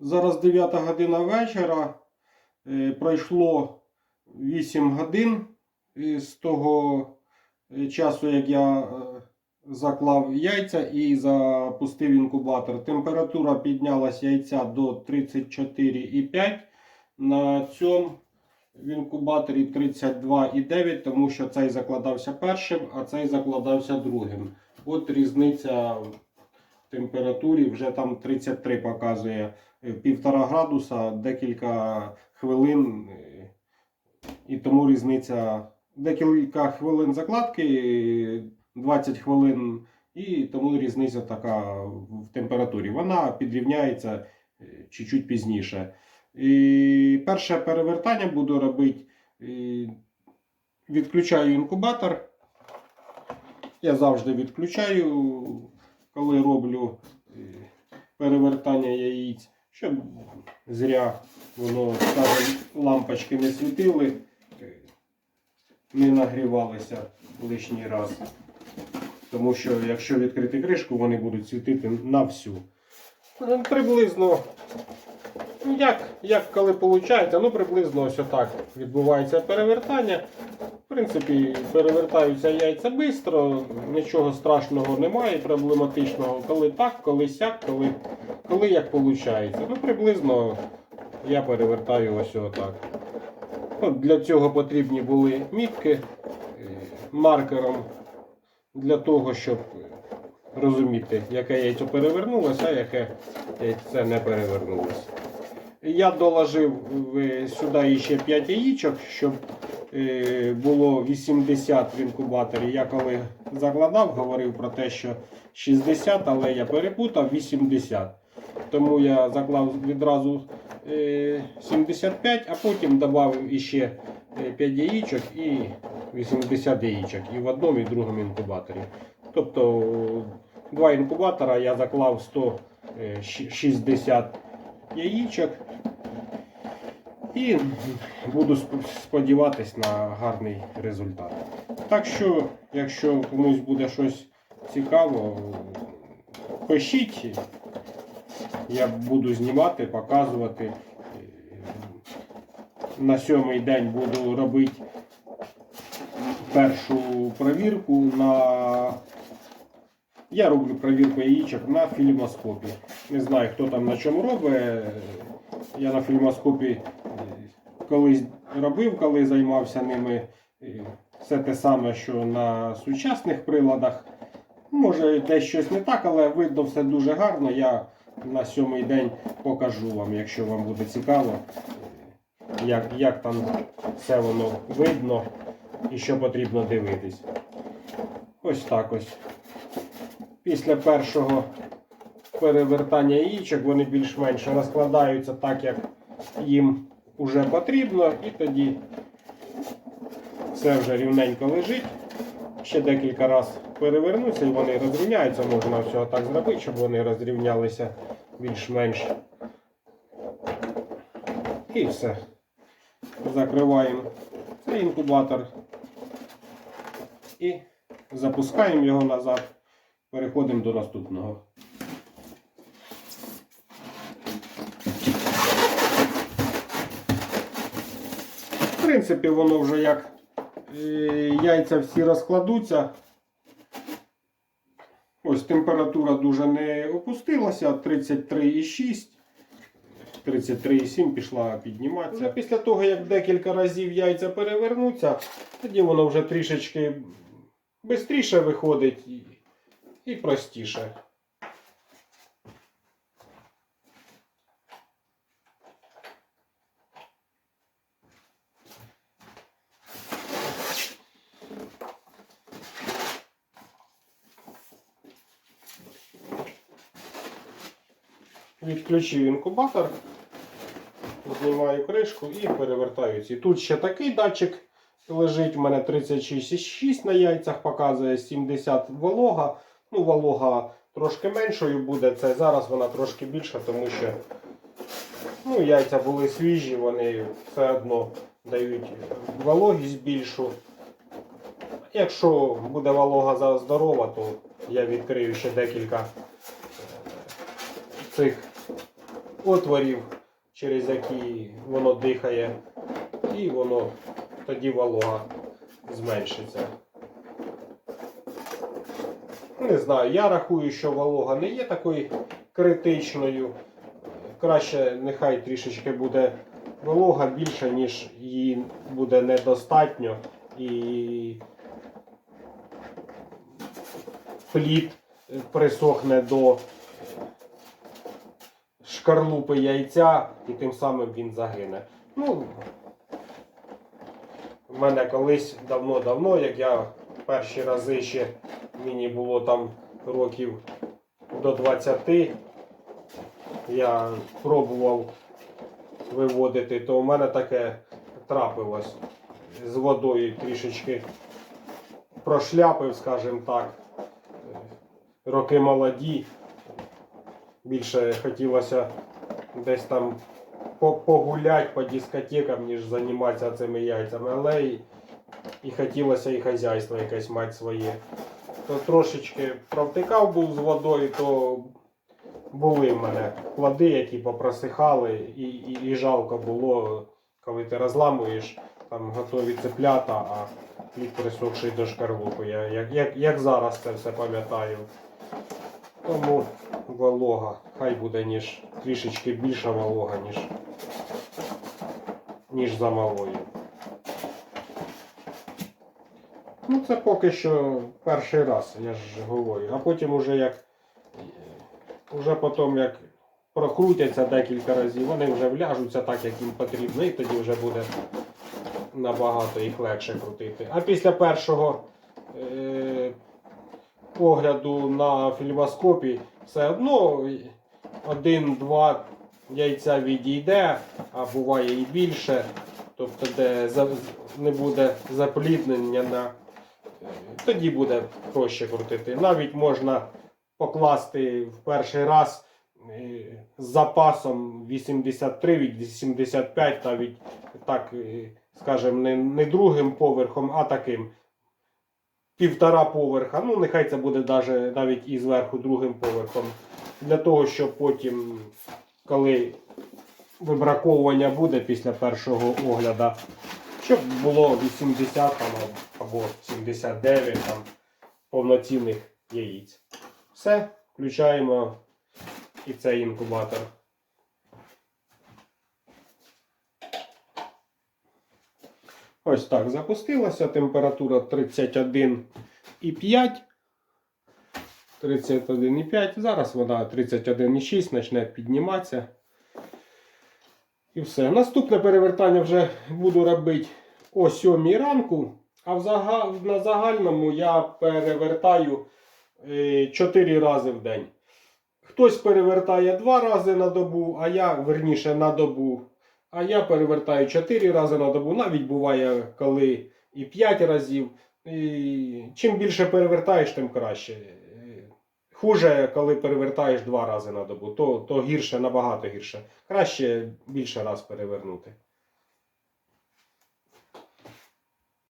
Зараз 9 година вечора. Е, Пройшло 8 годин з того е, часу, як я е, заклав яйця і запустив інкубатор. Температура піднялась яйця до 34,5. На цьому в інкубаторі 32,9, тому що цей закладався першим, а цей закладався другим. От різниця температурі вже там 33 показує е, півтора градуса, декілька хвилин. е, І тому різниця декілька хвилин закладки, е, 20 хвилин, і тому різниця така в температурі. Вона підрівняється е, чуть-чуть пізніше. І перше перевертання буду робити. Відключаю інкубатор. Я завжди відключаю, коли роблю е, перевертання яїць, щоб зря воно скажімо, лампочки не світили, е, не нагрівалися лишній раз. Тому що якщо відкрити кришку, вони будуть світити на всю. Ну, Приблизно, як, як коли виходить, ну приблизно ось отак відбувається перевертання. В принципі, перевертаються яйця швидко, нічого страшного немає, проблематичного. Коли так, коли сяк, коли, коли як виходить. Ну, приблизно я перевертаю ось отак. Ну, для цього потрібні були мітки е, маркером для того, щоб розуміти, яке яйцо перевернулося, а яке яйце не перевернулося. Я доложив е, сюди ще 5 яєчок, щоб е, було 80 в інкубаторі. Я коли закладав, говорив про те, що 60, але я перепутав 80. Тому я заклав відразу е, 75, а потім додав іще 5 яєчок і 80 яєчок і в одному і в другому інкубаторі. Тобто два інкубатора я заклав 160 яєчок. І буду сподіватись на гарний результат. Так що, якщо комусь буде щось цікаво, пишіть. Я буду знімати, показувати. На сьомий день буду робити першу провірку на. Я роблю провірку яєчок на фільмоскопі. Не знаю, хто там на чому робить. Я на фільмоскопі е, колись робив, коли займався ними. Все те саме, що на сучасних приладах. Може, десь щось не так, але видно все дуже гарно. Я на сьомий день покажу вам, якщо вам буде цікаво, е, як, як там все воно видно і що потрібно дивитись. Ось так ось. Після першого перевертання яєчок вони більш-менш розкладаються так, як їм вже потрібно, і тоді все вже рівненько лежить. Ще декілька разів перевернуться і вони розрівняються. Можна всього так зробити, щоб вони розрівнялися більш-менш. І все. Закриваємо цей інкубатор і запускаємо його назад. Переходимо до наступного. В принципі, воно вже як е, яйця всі розкладуться. Ось температура дуже не опустилася, 33,6. 33,7 пішла підніматися. Вже після того, як декілька разів яйця перевернуться, тоді воно вже трішечки швидше виходить і, простіше. Відключив інкубатор, знімаю кришку і перевертаю ці. Тут ще такий датчик лежить. У мене 36,6 на яйцях показує 70 волога. Ну, волога трошки меншою буде. Це зараз вона трошки більша, тому що ну, яйця були свіжі, вони все одно дають вологість більшу. Якщо буде волога здорова, то я відкрию ще декілька е, цих отворів, через які воно дихає, і воно тоді волога зменшиться. Не знаю, я рахую, що волога не є такою критичною. Краще нехай трішечки буде волога більше, ніж її буде недостатньо. І плід присохне до шкарлупи яйця, і тим самим він загине. Ну, в мене колись давно-давно, як я перші рази ще мені було там років до 20, я пробував виводити, то у мене таке трапилось з водою трішечки прошляпив, скажімо так. Роки молоді. Більше хотілося десь там по- погуляти по дискотекам, ніж займатися цими яйцями. Але і, хотілося і хазяйство якесь мати своє. То трошечки провтикав був з водою, то були в мене плоди, які попросихали, і, і, і жалко було, коли ти розламуєш, там готові цеплята, а плід присохший до шкарлупи. Я, як, як, як зараз це все пам'ятаю. Тому волога, хай буде ніж трішечки більша волога, ніж, ніж за малою. Ну, це поки що перший раз, я ж говорю. А потім уже як уже потім як прокрутяться декілька разів, вони вже вляжуться так, як їм потрібно, і тоді вже буде набагато їх легше крутити. А після першого е, огляду на фільмоскопі все одно один-два яйця відійде, а буває і більше. Тобто, де не буде запліднення, на, тоді буде проще крутити. Навіть можна покласти в перший раз е, з запасом 83 від 85, навіть так, е, скажімо, не, не другим поверхом, а таким півтора поверха. Ну, нехай це буде даже, навіть і зверху другим поверхом. Для того, щоб потім, коли вибраковування буде після першого огляду, щоб було 80 там, або 79 там, повноцінних яїць. Все, включаємо і цей інкубатор. Ось так запустилася. Температура 31,5. 31,5. Зараз вона 31,6 почне підніматися. І все. Наступне перевертання вже буду робити о 7 ранку. А на загальному я перевертаю 4 рази в день. Хтось перевертає 2 рази на добу, а я верніше на добу. А я перевертаю 4 рази на добу. Навіть буває, коли і 5 разів. І чим більше перевертаєш, тим краще. Хуже, коли перевертаєш два рази на добу, то, то гірше, набагато гірше. Краще більше раз перевернути.